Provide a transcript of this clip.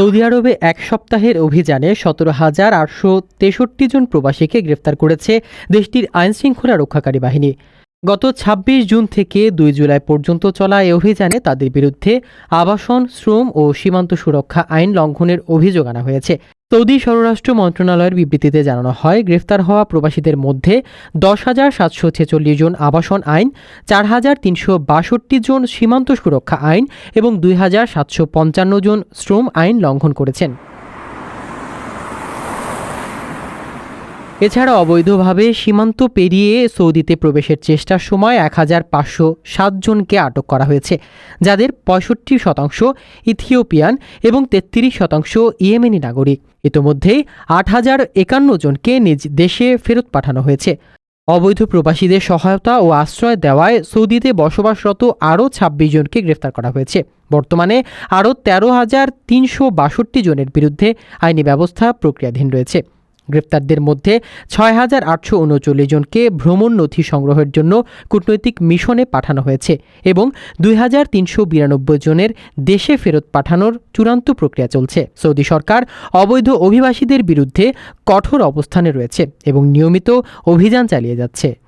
Saudi আরবে এক সপ্তাহের অভিযানে সতেরো হাজার আটশো তেষট্টি জন প্রবাসীকে গ্রেফতার করেছে দেশটির আইনশৃঙ্খলা রক্ষাকারী বাহিনী। গত ২৬ জুন থেকে দুই জুলাই পর্যন্ত চলা এই অভিযানে তাদের বিরুদ্ধে আবাসন, শ্রম ও সীমান্ত সুরক্ষা আইন লঙ্ঘনের অভিযোগ আনা হয়েছে। সৌদি স্বরাষ্ট্র মন্ত্রণালয়ের বিবৃতিতে জানানো হয়, গ্রেফতার হওয়া প্রবাসীদের মধ্যে দশ হাজার সাতশো ছেচল্লিশ জন আবাসন আইন, চার হাজার তিনশো বাষট্টি জন সীমান্ত সুরক্ষা আইন এবং দুই হাজার সাতশো পঞ্চান্ন জন শ্রম আইন লঙ্ঘন করেছেন। এছাড়া অবৈধভাবে সীমান্ত পেরিয়ে সৌদিতে প্রবেশের চেষ্টার সময় এক হাজার পাঁচশো সাতজনকে আটক করা হয়েছে, যাদের পঁয়ষট্টি শতাংশ ইথিওপিয়ান এবং তেত্রিশ শতাংশ ইয়েমেনি নাগরিক। ইতোমধ্যেই আট হাজার একান্ন জনকে নিজ দেশে ফেরত পাঠানো হয়েছে। অবৈধ প্রবাসীদের সহায়তা ও আশ্রয় দেওয়ায় সৌদিতে বসবাসরত আরও ছাব্বিশ জনকে গ্রেফতার করা হয়েছে। বর্তমানে আরও তেরো হাজার তিনশো বাষট্টি জনের বিরুদ্ধে আইনি ব্যবস্থা প্রক্রিয়াধীন রয়েছে। গ্রেপ্তারদের মধ্যে ছয় হাজার আটশো উনচল্লিশ জনকে ভ্রমণ নথি সংগ্রহের জন্য কূটনৈতিক মিশনে পাঠানো হয়েছে এবং দুই হাজার তিনশো বিরানব্বই জনের দেশে ফেরত পাঠানোর চূড়ান্ত প্রক্রিয়া চলছে। সৌদি সরকার অবৈধ অভিবাসীদের বিরুদ্ধে কঠোর অবস্থানে রয়েছে এবং নিয়মিত অভিযান চালিয়ে যাচ্ছে।